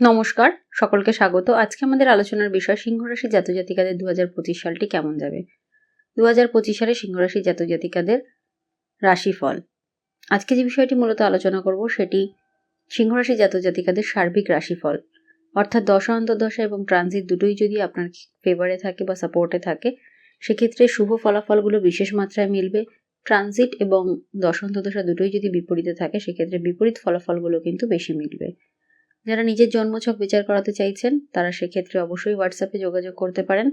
নমস্কার, সকলকে স্বাগত। আজকে আমাদের আলোচনার বিষয় সিংহ রাশি জাতজাতিকাদের দু হাজার পঁচিশ সালটি কেমন যাবে? দু হাজার পঁচিশ সালে সিংহ রাশি জাতজাতিকাদের রাশিফল। আজকে যে বিষয়টি মূলত আলোচনা করব সেটি সিংহ রাশি জাতজাতিকাদের সার্বিক রাশিফল। অর্থাৎ দশা, অন্তর্দশা এবং ট্রানজিট দুটোই যদি আপনার ফেভারে থাকে বা সাপোর্টে থাকে, সেক্ষেত্রে শুভ ফলাফলগুলো বিশেষ মাত্রায় মিলবে। ট্রানজিট এবং দশান্তদশা দুটোই যদি বিপরীতে থাকে, সেক্ষেত্রে বিপরীত ফলাফলগুলো কিন্তু বেশি মিলবে। যারা নিজের জন্মছক বিচার করাতে চাইছেন, তারা সেক্ষেত্রে অবশ্যই হোয়াটসঅ্যাপে যোগাযোগ করতে পারেন।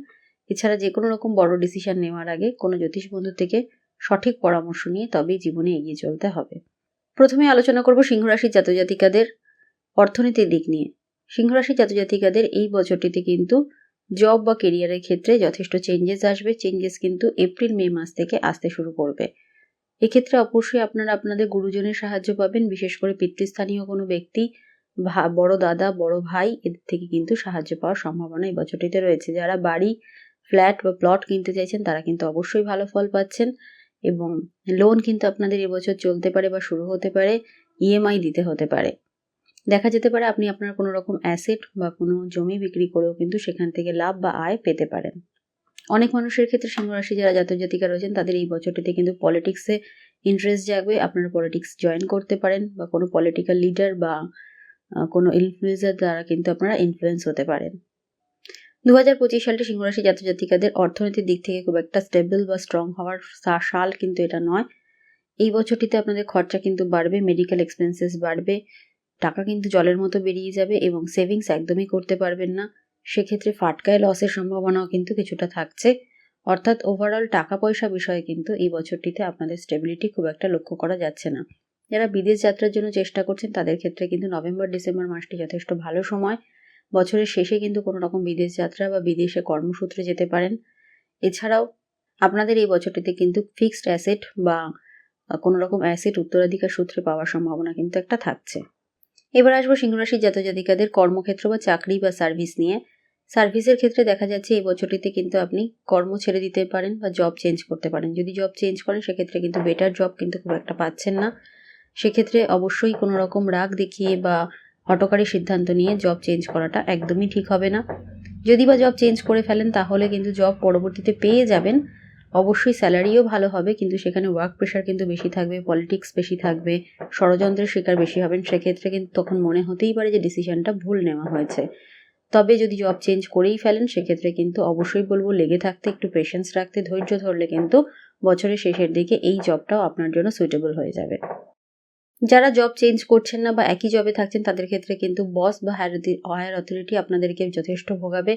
এছাড়া যে কোনো রকম বড় ডিসিশন নেওয়ার আগে কোনো জ্যোতিষ বন্ধু থেকে সঠিক পরামর্শ নিয়ে তবেই জীবনে এগিয়ে চলতে হবে। প্রথমে আলোচনা করব সিংহরাশির জাতজাতিকাদের অর্থনীতির দিক নিয়ে। সিংহরাশির জাতজাতিকাদের এই বছরটিতে কিন্তু জব বা কেরিয়ারের ক্ষেত্রে যথেষ্ট চেঞ্জেস আসবে। চেঞ্জেস কিন্তু এপ্রিল মে মাস থেকে আসতে শুরু করবে। এক্ষেত্রে অবশ্যই আপনারা আপনাদের গুরুজনের সাহায্য পাবেন। বিশেষ করে পিতৃস্থানীয় কোনো ব্যক্তি বড় দাদা, বড় ভাই, এদের থেকে কিন্তু সাহায্য পাওয়ার সম্ভাবনা এই বছরটিতে রয়েছে। যারা বাড়ি, ফ্ল্যাট বা প্লট কিনতে চাইছেন, তারা কিন্তু অবশ্যই ভালো ফল পাচ্ছেন এবং লোন কিন্তু আপনাদের এবছর চলতে পারে বা শুরু হতে পারে, ইএমআই দিতে হতে পারে। দেখা যেতে পারে আপনি আপনার কোনো রকম অ্যাসেট বা কোনো জমি বিক্রি করেও কিন্তু সেখান থেকে লাভ বা আয় পেতে পারেন। অনেক মানুষের ক্ষেত্রে সিংহরাশি যারা জাতক জাতিকা রয়েছেন, তাদের এই বছরটিতে কিন্তু পলিটিক্সে ইন্টারেস্ট জাগবে। আপনারা পলিটিক্স জয়েন করতে পারেন বা কোনো পলিটিক্যাল লিডার বা কোনো ইনফ্লুয়েন্সার দ্বারা কিন্তু আপনারা ইনফ্লুয়েন্স হতে পারেন। দু হাজার পঁচিশ সালটি সিংহরাশি জাতজাতিকাদের অর্থনৈতিক দিক থেকে খুব একটা স্টেবল বা স্ট্রং হওয়ার সাল কিন্তু এটা নয়। এই বছরটিতে আপনাদের খরচা কিন্তু বাড়বে মেডিকেল এক্সপেন্সেস বাড়বে, টাকা কিন্তু জলের মতো বেরিয়ে যাবে এবং সেভিংস একদমই করতে পারবেন না। সেক্ষেত্রে ফাটকায় লসের সম্ভাবনাও কিন্তু কিছুটা থাকছে। অর্থাৎ ওভারঅল টাকা পয়সা বিষয়ে কিন্তু এই বছরটিতে আপনাদের স্টেবিলিটি খুব একটা লক্ষ্য করা যাচ্ছে না। যারা বিদেশ যাত্রার জন্য চেষ্টা করছেন, তাদের ক্ষেত্রে কিন্তু নভেম্বর, ডিসেম্বর মাসটি যথেষ্ট ভালো সময়। বছরের শেষে কিন্তু কোনো রকম বিদেশ যাত্রা বা বিদেশে কর্মসূত্রে যেতে পারেন। এছাড়াও আপনাদের এই বছরটিতে কিন্তু ফিক্সড অ্যাসেট বা কোনো রকম অ্যাসেট উত্তরাধিকার সূত্রে পাওয়ার সম্ভাবনা কিন্তু একটা থাকছে। এবার আসব সিংহরাশির জাতজাতিকাদের কর্মক্ষেত্র বা চাকরি বা সার্ভিস নিয়ে। সার্ভিসের ক্ষেত্রে দেখা যাচ্ছে এই বছরটিতে কিন্তু আপনি কর্ম ছেড়ে দিতে পারেন বা জব চেঞ্জ করতে পারেন। যদি জব চেঞ্জ করেন, সেক্ষেত্রে কিন্তু বেটার জব কিন্তু খুব একটা পাচ্ছেন না। সেক্ষেত্রে অবশ্যই কোনো রকম রাগ দেখিয়ে বা হটকারী সিদ্ধান্ত নিয়ে জব চেঞ্জ করাটা একদমই ঠিক হবে না। যদি বা জব চেঞ্জ করে ফেলেন, তাহলে কিন্তু জব পরবর্তীতে পেয়ে যাবেন। অবশ্যই স্যালারিও ভালো হবে, কিন্তু সেখানে ওয়ার্ক প্রেশার কিন্তু বেশি থাকবে পলিটিক্স বেশি থাকবে, ষড়যন্ত্রের শিকার বেশি হবেন। সেক্ষেত্রে কিন্তু তখন মনে হতেই পারে যে ডিসিশনটা ভুল নেওয়া হয়েছে। তবে যদি জব চেঞ্জ করেই ফেলেন, সেক্ষেত্রে কিন্তু অবশ্যই বলব, লেগে থাকতে, একটু পেশেন্স রাখতে, ধৈর্য ধরলে কিন্তু বছরের শেষের দিকে এই জবটাও আপনার জন্য সুইটেবল হয়ে যাবে। যারা জব চেঞ্জ করছেন না বা একই জবে থাকছেন, তাদের ক্ষেত্রে কিন্তু বস বা হায়ার অথরিটি আপনাদেরকে যথেষ্ট ভোগাবে।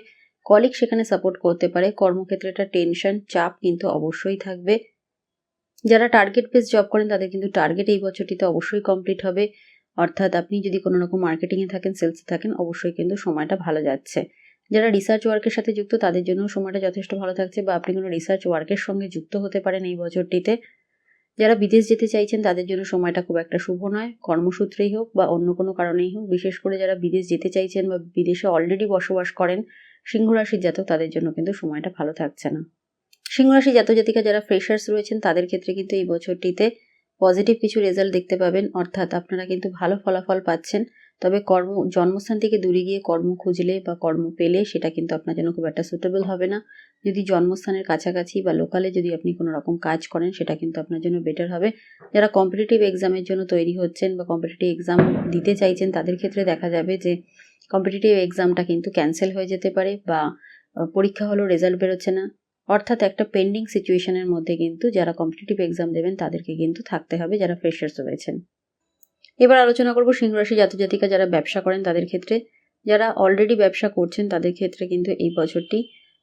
কলিগ সেখানে সাপোর্ট করতে পারে। কর্মক্ষেত্রে একটা টেনশন চাপ কিন্তু অবশ্যই থাকবে। যারা টার্গেট বেস জব করেন, তাদের কিন্তু টার্গেট এই বছরটিতে অবশ্যই কমপ্লিট হবে। অর্থাৎ আপনি যদি কোনো রকম মার্কেটিংয়ে থাকেন সেলসে থাকেন, অবশ্যই কিন্তু সময়টা ভালো যাচ্ছে। যারা রিসার্চ ওয়ার্কের সাথে যুক্ত, তাদের জন্য সময়টা যথেষ্ট ভালো থাকছে বা আপনি কোনো রিসার্চ ওয়ার্কের সঙ্গে যুক্ত হতে পারেন এই বছরটিতে। যারা বিদেশ যেতে চাইছেন, তাদের জন্য সময়টা খুব একটা শুভ নয়। কর্মসূত্রেই হোক বা অন্য কোনো কারণেই হোক, বিশেষ করে যারা বিদেশ যেতে চাইছেন বা বিদেশে অলরেডি বসবাস করেন সিংহ রাশির জাতক, তাদের জন্য কিন্তু সময়টা ভালো থাকছে না। সিংহ রাশি জাতক জাতিকা যারা ফ্রেশার্স রয়েছেন, তাদের ক্ষেত্রে কিন্তু এই বছরটিতে পজিটিভ কিছু রেজাল্ট দেখতে পাবেন। অর্থাৎ আপনারা কিন্তু ভালো ফলাফল পাচ্ছেন। তবে কর্ম, জন্মস্থান থেকে দূরে গিয়ে কর্ম খুঁজলে বা কর্ম পেলে সেটা কিন্তু আপনার জন্য খুব একটা সুটেবল হবে না। যদি জন্মস্থানের কাছাকাছি বা লোকালে যদি আপনি কোনো রকম কাজ করেন, সেটা কিন্তু আপনার জন্য বেটার হবে। যারা কম্পিটিটিভ এক্সামের জন্য তৈরি হচ্ছেন বা কম্পিটিটিভ এক্সাম দিতে চাইছেন, তাদের ক্ষেত্রে দেখা যাবে যে কম্পিটিটিভ এক্সামটা কিন্তু ক্যান্সেল হয়ে যেতে পারে বা পরীক্ষা হলো রেজাল্ট বেরোচ্ছে না। অর্থাৎ একটা পেন্ডিং সিচুয়েশনের মধ্যে কিন্তু যারা কম্পিটিটিভ এক্সাম দেবেন, তাদেরকে কিন্তু থাকতে হবে যারা ফ্রেশার্স রয়েছেন। এবার আলোচনা করব সিংহরাশি জাতজাতিকা যারা ব্যবসা করেন তাদের ক্ষেত্রে। যারা অলরেডি ব্যবসা করছেন তাদের ক্ষেত্রে কিন্তু এই বছরটি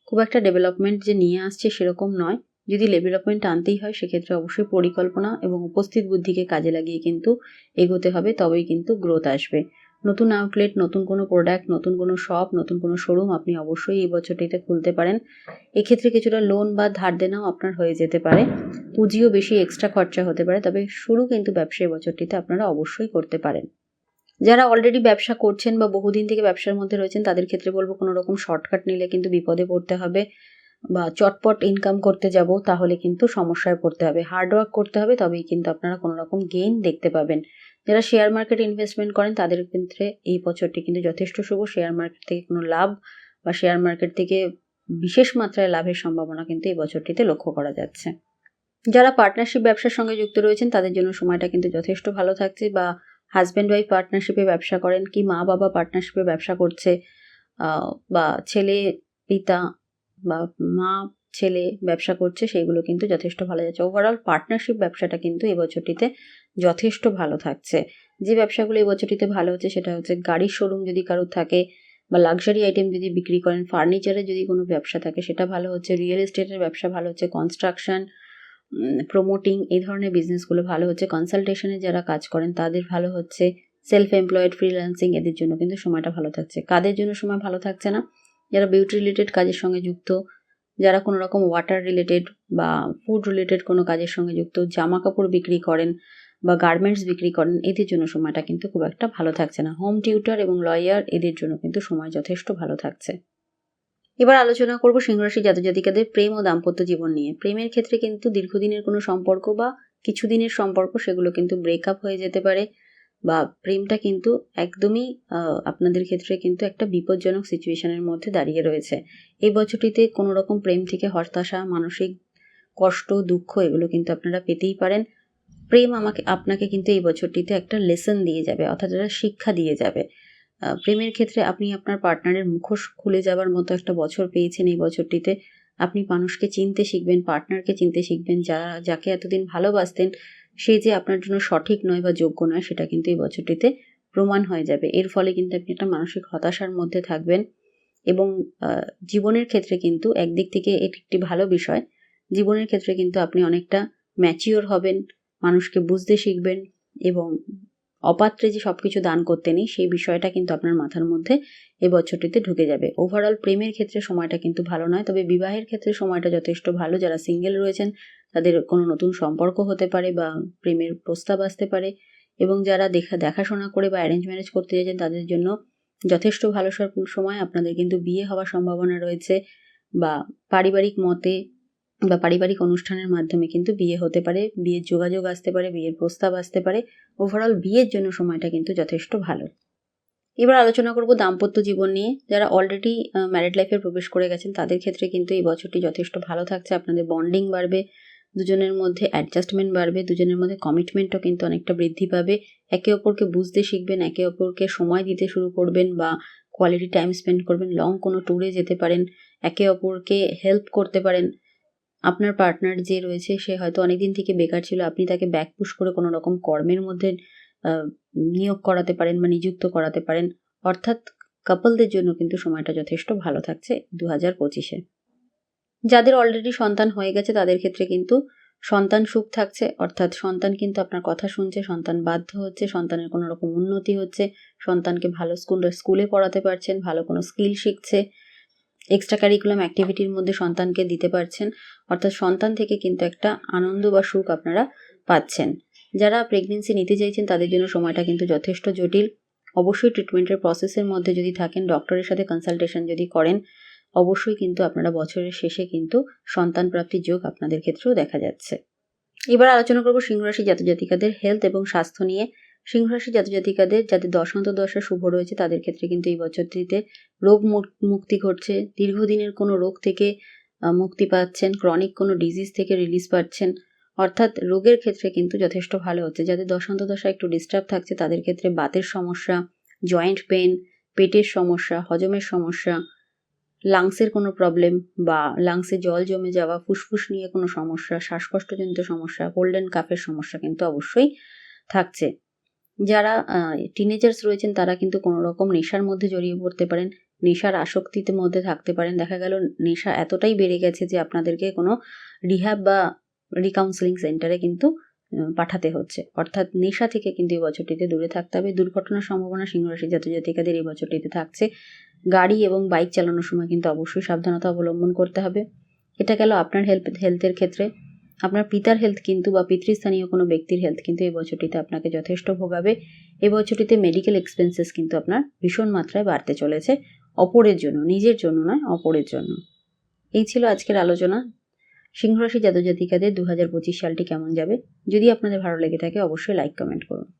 খুব একটা ডেভেলপমেন্ট যে নিয়ে আসছে সেরকম নয়। যদি ডেভেলপমেন্ট আনতেই হয় সেক্ষেত্রে অবশ্যই পরিকল্পনা এবং উপস্থিত বুদ্ধিকে কাজে লাগিয়ে কিন্তু এগোতে হবে, তবেই কিন্তু গ্রোথ আসবে। নতুন আউটলেট নতুন কোনো প্রোডাক্ট নতুন কোনো শপ নতুন কোনো শোরুম আপনি অবশ্যই এই বছরটিতে খুলতে পারেন। এক্ষেত্রে কিছুটা লোন বা ধার দেনাও আপনার হয়ে যেতে পারে। পুঁজিও বেশি এক্সট্রা খরচা হতে পারে, তবে শুরু কিন্তু ব্যবসায়ী বছরটিতে আপনারা অবশ্যই করতে পারেন। যারা অলরেডি ব্যবসা করছেন বা বহুদিন থেকে ব্যবসার মধ্যে রয়েছেন, তাদের ক্ষেত্রে বলব কোনো রকম শর্টকাট নিলে কিন্তু বিপদে পড়তে হবে বা চটপট ইনকাম করতে যাব, তাহলে কিন্তু সমস্যায় পড়তে হবে। হার্ডওয়ার্ক করতে হবে, তবেই কিন্তু আপনারা কোনো রকম গেইন দেখতে পাবেন। যারা শেয়ার মার্কেটে ইনভেস্টমেন্ট করেন, তাদের ক্ষেত্রে এই বছরটি কিন্তু যথেষ্ট শুভ। শেয়ার মার্কেট থেকে কোনো লাভ বা শেয়ার মার্কেট থেকে বিশেষ মাত্রায় লাভের সম্ভাবনা কিন্তু এই বছরটিতে লক্ষ্য করা যাচ্ছে। যারা পার্টনারশিপ ব্যবসার সঙ্গে যুক্ত রয়েছেন, তাদের জন্য সময়টা কিন্তু যথেষ্ট ভালো থাকছে বা হাজব্যান্ড ওয়াইফ পার্টনারশিপে ব্যবসা করেন কি মা বাবা পার্টনারশিপে ব্যবসা করছে বা ছেলে পিতা বা মা ছেলে ব্যবসা করছে সেইগুলো কিন্তু যথেষ্ট ভালো যাচ্ছে। ওভারঅল পার্টনারশিপ ব্যবসাটা কিন্তু এই বছরটিতে যথেষ্ট ভালো থাকছে। যে ব্যবসাগুলো এই বছরটিতে ভালো হচ্ছে সেটা হচ্ছে গাড়ির শোরুম যদি কারোর থাকে বা লাক্সারি আইটেম যদি বিক্রি করেন ফার্নিচারের যদি কোনো ব্যবসা থাকে সেটা ভালো হচ্ছে রিয়েল এস্টেটের ব্যবসা ভালো হচ্ছে কনস্ট্রাকশন প্রমোটিং এই ধরনের বিজনেসগুলো ভালো হচ্ছে কনসালটেশনে যারা কাজ করেন তাদের ভালো হচ্ছে সেলফ এমপ্লয়েড ফ্রিল্যান্সিং এদের জন্য কিন্তু সময়টা ভালো থাকছে। কাদের জন্য সময় ভালো থাকছে না? যারা বিউটি রিলেটেড কাজের সঙ্গে যুক্ত, যারা কোনো রকম ওয়াটার রিলেটেড বা ফুড রিলেটেড কোনো কাজের সঙ্গে যুক্ত, জামা কাপড় বিক্রি করেন বা গার্মেন্টস বিক্রি করেন, এদের জন্য সময়টা কিন্তু খুব একটা ভালো থাকছে না। হোম টিউটার এবং লয়ার এদের জন্য কিন্তু সময় যথেষ্ট ভালো থাকছে। এবার আলোচনা করব সিংহরাশি জাতজাতিকাদের প্রেম ও দাম্পত্য জীবন নিয়ে। প্রেমের ক্ষেত্রে কিন্তু দীর্ঘদিনের কোনো সম্পর্ক বা কিছুদিনের সম্পর্ক, সেগুলো কিন্তু ব্রেকআপ হয়ে যেতে পারে বা প্রেমটা কিন্তু একদমই আপনাদের ক্ষেত্রে কিন্তু একটা বিপজ্জনক সিচুয়েশনের মধ্যে দাঁড়িয়ে রয়েছে। এই বছরটিতে কোনো রকম প্রেম থেকে হতাশা, মানসিক কষ্ট, দুঃখ, এগুলো কিন্তু আপনারা পেতেই পারেন। প্রেম আমাকে, আপনাকে কিন্তু এই বছরটিতে একটা লেসন দিয়ে যাবে, অর্থাৎ একটা শিক্ষা দিয়ে যাবে। প্রেমের ক্ষেত্রে আপনি আপনার পার্টনারের মুখোশ খুলে যাবার মতো একটা বছর পেয়েছেন এই বছরটিতে। আপনি মানুষকে চিনতে শিখবেন পার্টনারকে চিনতে শিখবেন যারা যাকে এতদিন ভালোবাসতেন, সে যে আপনার জন্য সঠিক নয় বা যোগ্য নয়, সেটা কিন্তু এই বছরটিতে প্রমাণ হয়ে যাবে। এর ফলে কিন্তু আপনি একটা মানসিক হতাশার মধ্যে থাকবেন এবং জীবনের ক্ষেত্রে কিন্তু একদিক থেকে এটি একটি ভালো বিষয়। জীবনের ক্ষেত্রে কিন্তু আপনি অনেকটা ম্যাচিওর হবেন মানুষকে বুঝতে শিখবেন এবং অপাত্রে যে সব কিছু দান করতে নেই, সেই বিষয়টা কিন্তু আপনার মাথার মধ্যে এ বছরটিতে ঢুকে যাবে। ওভারঅল প্রেমের ক্ষেত্রে সময়টা কিন্তু ভালো নয়, তবে বিবাহের ক্ষেত্রে সময়টা যথেষ্ট ভালো। যারা সিঙ্গেল রয়েছেন, তাদের কোনো নতুন সম্পর্ক হতে পারে বা প্রেমের প্রস্তাব আসতে পারে এবং যারা দেখা, দেখাশোনা করে বা অ্যারেঞ্জ ম্যারেজ করতে চাইছেন তাদের জন্য যথেষ্ট ভালো সম- সময়। আপনাদের কিন্তু বিয়ে হওয়ার সম্ভাবনা রয়েছে বা পারিবারিক মতে বা পারিবারিক অনুষ্ঠানের মাধ্যমে কিন্তু বিয়ে হতে পারে, বিয়ের যোগাযোগ আসতে পারে, বিয়ের প্রস্তাব আসতে পারে। ওভারঅল বিয়ের জন্য সময়টা কিন্তু যথেষ্ট ভালো। এবার আলোচনা করব দাম্পত্য জীবন নিয়ে। যারা অলরেডি ম্যারিড লাইফে প্রবেশ করে গেছেন, তাদের ক্ষেত্রে কিন্তু এই বছরটি যথেষ্ট ভালো থাকছে। আপনাদের বন্ডিং বাড়বে, দুজনের মধ্যে অ্যাডজাস্টমেন্ট বাড়বে, দুজনের মধ্যে কমিটমেন্টও কিন্তু অনেকটা বৃদ্ধি পাবে। একে অপরকে বুঝতে শিখবেন, একে অপরকে সময় দিতে শুরু করবেন বা কোয়ালিটি টাইম স্পেন্ড করবেন। লং কোনো ট্যুরে যেতে পারেন, একে অপরকে হেল্প করতে পারেন। আপনার পার্টনার যে রয়েছে, সে হয়তো অনেকদিন থেকে বেকার ছিল, আপনি তাকে ব্যাক পুশ করে কোনো রকম কর্মের মধ্যে নিয়োগ করাতে পারেন বা নিযুক্ত করাতে পারেন। অর্থাৎ কাপলদের জন্য কিন্তু সময়টা যথেষ্ট ভালো থাকছে দু হাজার পঁচিশে। যাদের অলরেডি সন্তান হয়ে গেছে, তাদের ক্ষেত্রে কিন্তু সন্তান সুখ থাকছে। অর্থাৎ সন্তান কিন্তু আপনার কথা শুনছে, সন্তান বাধ্য হচ্ছে, সন্তানের কোনো রকম উন্নতি হচ্ছে, সন্তানকে ভালো স্কুল স্কুলে পড়াতে পারছেন, ভালো কোনো স্কিল শিখছে। এক্সট্রা কারিকুলাম অ্যাক্টিভিটির মধ্যে সন্তানকে দিতে পারছেন। অর্থাৎ সন্তান থেকে কিন্তু একটা আনন্দ বা সুখ আপনারা পাচ্ছেন। যারা প্রেগনেন্সি নিতে চাইছেন, তাদের জন্য সময়টা কিন্তু যথেষ্ট জটিল। অবশ্যই ট্রিটমেন্টের প্রসেসের মধ্যে যদি থাকেন ডক্টরের সাথে কনসালটেশন যদি করেন, অবশ্যই কিন্তু আপনারা বছরের শেষে কিন্তু সন্তান প্রাপ্তির যোগ আপনাদের ক্ষেত্রেও দেখা যাচ্ছে। এবার আলোচনা করব সিংহরাশি জাতজাতিকাদের হেলথ এবং স্বাস্থ্য নিয়ে। সিংহরাশি জাতজাতিকাদের যাদের দশান্ত দশা শুভ রয়েছে, তাদের ক্ষেত্রে কিন্তু এই বছরটিতে রোগ মুক- মুক্তি ঘটছে। দীর্ঘদিনের কোনো রোগ থেকে মুক্তি পাচ্ছেন ক্রনিক কোনো ডিজিজ থেকে রিলিজ পাচ্ছেন। অর্থাৎ রোগের ক্ষেত্রে কিন্তু যথেষ্ট ভালো হচ্ছে। যাদের দশান্ত দশা একটু ডিস্টার্ব থাকছে, তাদের ক্ষেত্রে বাতের সমস্যা জয়েন্ট পেন পেটের সমস্যা, হজমের সমস্যা লাংসের কোনো প্রবলেম বা লাংসে জল জমে যাওয়া, ফুসফুস নিয়ে কোনো সমস্যা, শ্বাসকষ্টজনিত সমস্যা গোল্ডেন কাফের সমস্যা কিন্তু অবশ্যই থাকছে। যারা টিনেজার্স রয়েছেন, তারা কিন্তু কোনো রকম নেশার মধ্যে জড়িয়ে পড়তে পারেন, নেশার আসক্তিতে মধ্যে থাকতে পারেন। দেখা গেল, নেশা এতটাই বেড়ে গেছে যে আপনাদেরকে কোনো রিহ্যাব বা রিকাউন্সেলিং সেন্টারে কিন্তু পাঠাতে হচ্ছে। অর্থাৎ নেশা থেকে কিন্তু এই বছরটিতে দূরে থাকতে হবে। দুর্ঘটনার সম্ভাবনা সিংহরাশি জাতজাতিকাদের এই বছরটিতে থাকছে। গাড়ি এবং বাইক চালানোর সময় কিন্তু অবশ্যই সাবধানতা অবলম্বন করতে হবে। এটা গেল আপনার হেল্প হেলথের ক্ষেত্রে। আপনার পিতার হেলথ কিন্তু বা পিতৃস্থানীয় কোনো ব্যক্তির হেলথ কিন্তু এই বছরটিতে আপনাকে যথেষ্ট ভোগাবে। এই বছরটিতে মেডিকেল এক্সপেন্সেস কিন্তু আপনার ভীষণ মাত্রায় বাড়তে চলেছে। অপরের জন্য, নিজের জন্য নয়, অপরের জন্য। এই ছিল আজকের আলোচনা। সিংহরাশি জাতজাতিকাদের দু হাজার পঁচিশ সালটি কেমন যাবে? যদি আপনাদের ভালো লেগে থাকে, অবশ্যই লাইক কমেন্ট করুন।